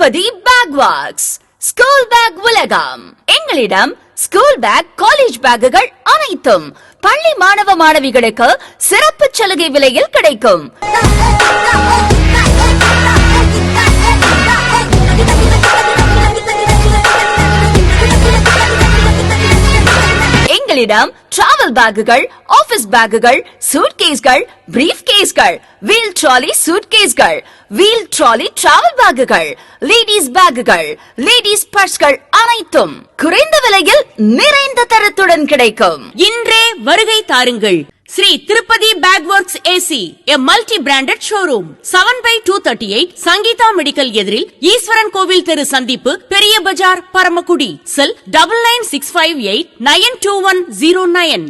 Tirupati bag works school bag உலகம் எங்களிடம் school bag college பேக்குகள் அனைத்தும் பள்ளி மாணவ மாணவிகளுக்கு சிறப்பு சலுகை விலையில் கிடைக்கும். எங்களிடம் டிராவல் பேக்குகள் ஆபீஸ் பேக்குகள் சூட்கேஸ்கள் பிரீஃப் கேஸ்கள் வீல் ட்ராலி சூட்கேஸ்கள் வீல் ட்ராலி டிராவல் பேக்குகள் லேடிஸ் பேக்குகள் லேடிஸ் பர்ஸ்கள் அனைத்தும் குறைந்த விலையில் நிறைந்த தரத்துடன் கிடைக்கும். இன்றே வருகை தாருங்கள். Sri Tirupati bag works AC a multi branded showroom seven by two thirty eight Sangeetha medical எதிரில் ஈஸ்வரன் கோவில் தெரு சந்திப்பு பெரிய பஜார் Paramakudi. Cell double nine six five eight nine two one zero nine